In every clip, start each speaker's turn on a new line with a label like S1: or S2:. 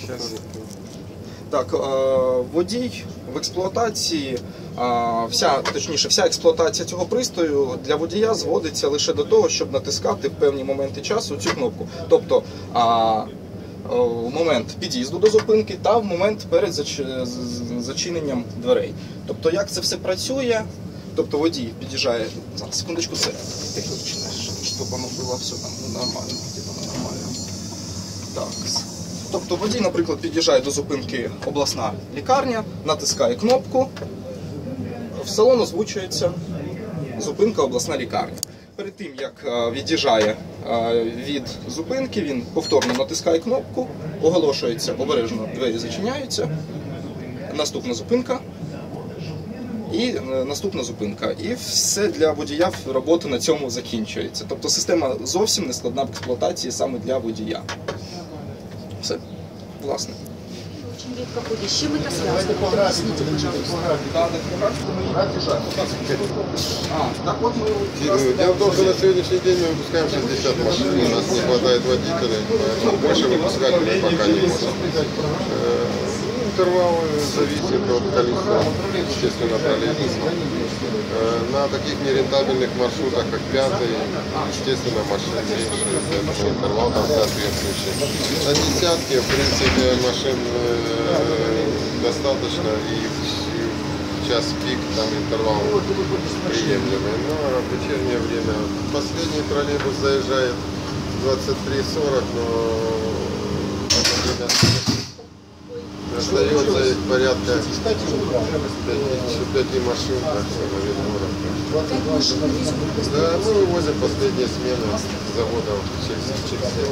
S1: Сейчас.
S2: Так, е, водій в експлуатації, е, вся, точніше, вся експлуатація цього пристрою для водія зводиться лише до того, щоб натискати в певні моменти часу цю кнопку. Тобто е, в момент під'їзду до зупинки та в момент перед зачиненням дверей. Тобто, як це все працює? Тобто водій під'їжджає. Зараз, секундочку, це технічне, щоб воно було все там нормально, где-то нормально. Так. Тобто водій, наприклад, під'їжджає до зупинки обласна лікарня, натискає кнопку, в салон озвучується зупинка обласна лікарня. Перед тим, як е, від'їжджає е, від зупинки, він повторно натискає кнопку, оголошується обережно, двері зачиняються. Наступна зупинка. І е, наступна зупинка. І все для водія роботи на цьому закінчується. Тобто система зовсім не складна в експлуатації саме для водія. Все, власне.
S3: Очень редко ходишь. С чем это связано? Вот Объясните, пожалуйста.
S2: А, вот
S1: Дело в том, что на сегодняшний день мы выпускаем 60 машин, у нас не хватает водителей, поэтому больше выпускать мы пока не можем. Э, Интервал зависит от количества, естественно, троллейбусов. Э, На таких нерентабельных маршрутах, как пятый, естественно, машин меньше, поэтому интервал там соответствующий. На десятке, в принципе, машин э, достаточно и час пик там интервал приемлемый. Но в вечернее время последний троллейбус заезжает 23.40, но это время остается порядка 5, машин, так. Да, мы вывозим последние смены с завода в Чельси, в Чельси.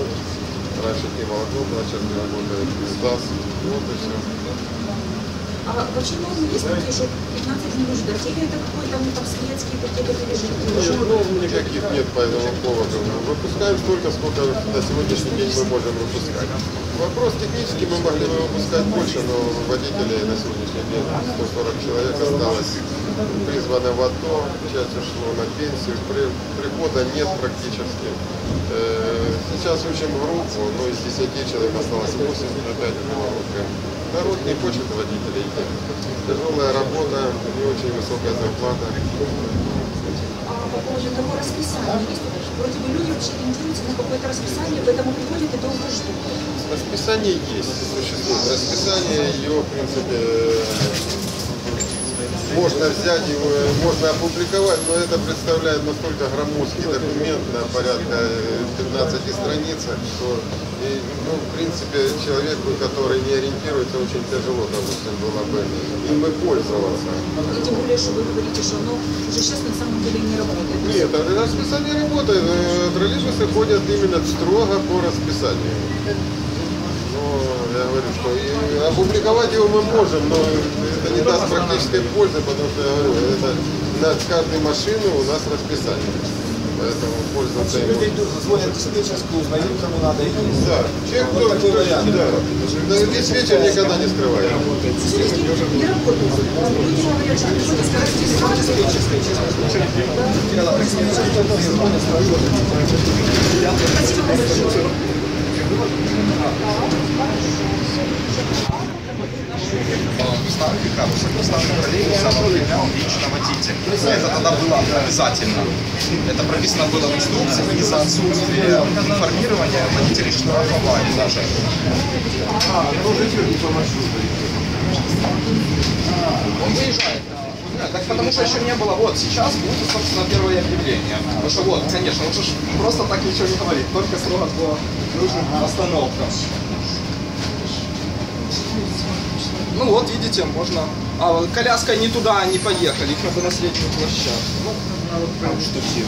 S1: Раньше Кимолокно, раньше работает СТАС, вот и все.
S3: А почему, если пишут 15 минут ждать, или это какой-то ну, там светский какой-то режим?
S1: Нет, ну, никаких нет по этому поводу. Выпускаем столько, сколько на сегодняшний день мы можем выпускать. Вопрос технически мы могли бы выпускать больше, но водителей на сегодняшний день 140 человек осталось призвано в АТО, часть ушло на пенсию, При- прихода нет практически. Э, Сейчас учим группу, но из 10 человек осталось 8, опять в группе. Народ не хочет водителей. Тяжелая работа, не очень высокая зарплата.
S3: А по поводу того расписания, есть вроде бы люди ориентируются на какое-то расписание, поэтому приходят и долго ждут.
S1: Расписание есть, существует расписание, ее, в принципе, можно взять его, можно опубликовать, но это представляет настолько громоздкий документ на порядка э, 15 страницах, что, и, ну, в принципе, человеку, который не ориентируется, очень тяжело, допустим, было бы им и пользоваться.
S3: И тем более, что вы говорите, что оно уже сейчас на самом деле не работает.
S1: Нет, а расписание работает. Э, Троллейбусы ходят именно строго по расписанию. Но я говорю, что и опубликовать его мы можем, но это не даст практической пользы, потому что я говорю, это на каждой машины у нас расписание. Поэтому пользоваться им.
S4: Люди идут, звонят диспетчерскую, узнают, кому надо, и
S1: Да,
S4: Вот
S1: кто,
S4: такой
S1: кто-
S4: вариант.
S1: да, Да, вечер никогда не скрывает.
S3: Не работает. Люди говорят, что приходят сказать, Спасибо большое.
S2: Ставки карусель, ставки троллейбуса определял лично водитель. Это тогда было обязательно. Это прописано было в инструкции, и за отсутствие информирования водители штрафовали даже. Он выезжает. Нет, Так потому что еще не было. Вот сейчас будет, собственно, первое объявление. Потому что вот, конечно, лучше ж просто так ничего не говорить, только строго по нужным остановкам. Ну вот, видите, можно... А, вот коляска не туда, не поехали, их надо на среднюю площадку. Ну, там штатив.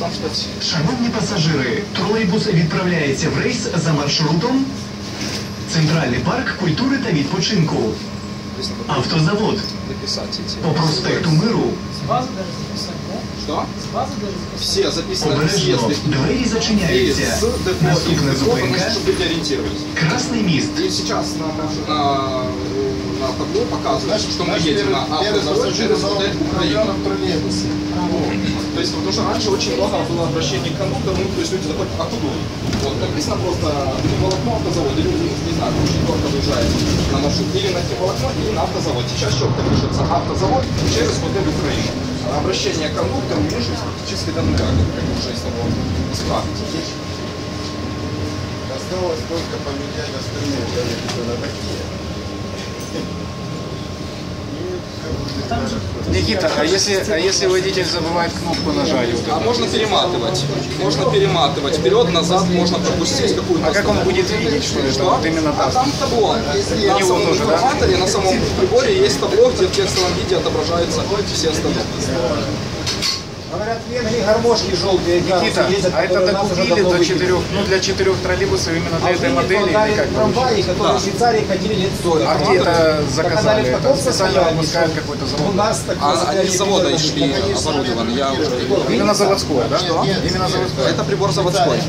S2: Там штатив.
S5: Шановні пасажири, тролейбус відправляється в рейс за маршрутом Центральний парк культури та відпочинку. Автозавод
S2: написать эти.
S5: по проспекту Миру.
S2: Что? Все записаны
S5: Обережно двері зачиняються. Наступна
S2: с депо,
S5: зупинка
S2: чтобы люди ориентировались.
S5: Красний міст.
S2: И сейчас на, на, на табло показывает, что мы
S1: Значит,
S2: едем на автозавод через
S1: зал
S2: модель Украину. То есть, потому что раньше очень много было обращений к кондуктору, ну, то есть люди заходят, а куда? Вот, написано просто волокно автозаводе, люди, не знаю, очень дорого выезжают на маршрут, или на волокно, или на автозавод. Сейчас четко пишется автозавод через модель Украины. Обращение к кондуктору уменьшилось практически до нуля, как уже из того справки.
S1: Осталось только поменять остальные тарифы на такие. И все будет хорошо.
S6: Никита, а если, а если водитель забывает кнопку нажать? Вот
S2: А можно перематывать. Можно перематывать. Вперед, назад, можно пропустить какую-то
S6: А как он будет видеть, что это
S2: Что?
S6: вот именно
S2: А
S6: та?
S2: там табло. На
S6: него
S2: самом
S6: тоже, да?
S2: информаторе, на самом приборе есть табло, где в текстовом виде отображаются все остановки.
S4: Говорят, в Венгрии гармошки желтые
S6: Никита,
S4: ездят,
S6: а это докупили до четырех, ну для четырех троллейбусов именно
S4: А
S6: для
S4: в
S6: этой модели или как?
S4: трамваи, которые
S2: Да.
S4: в Швейцарии ходили лет 40.
S6: А где это заказали? Это специально
S4: что
S6: какой-то
S4: У
S6: завод?
S4: нас такое
S2: А они с завода шли оборудованы. Я уже...
S6: Именно заводское, да?
S2: Что?
S6: Именно заводское.
S2: Это прибор заводской.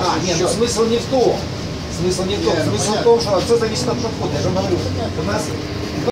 S4: А, нет, ну смысл не в том. Смысл не в том. Смысл в том, что все зависит от подхода. Я же говорю, у нас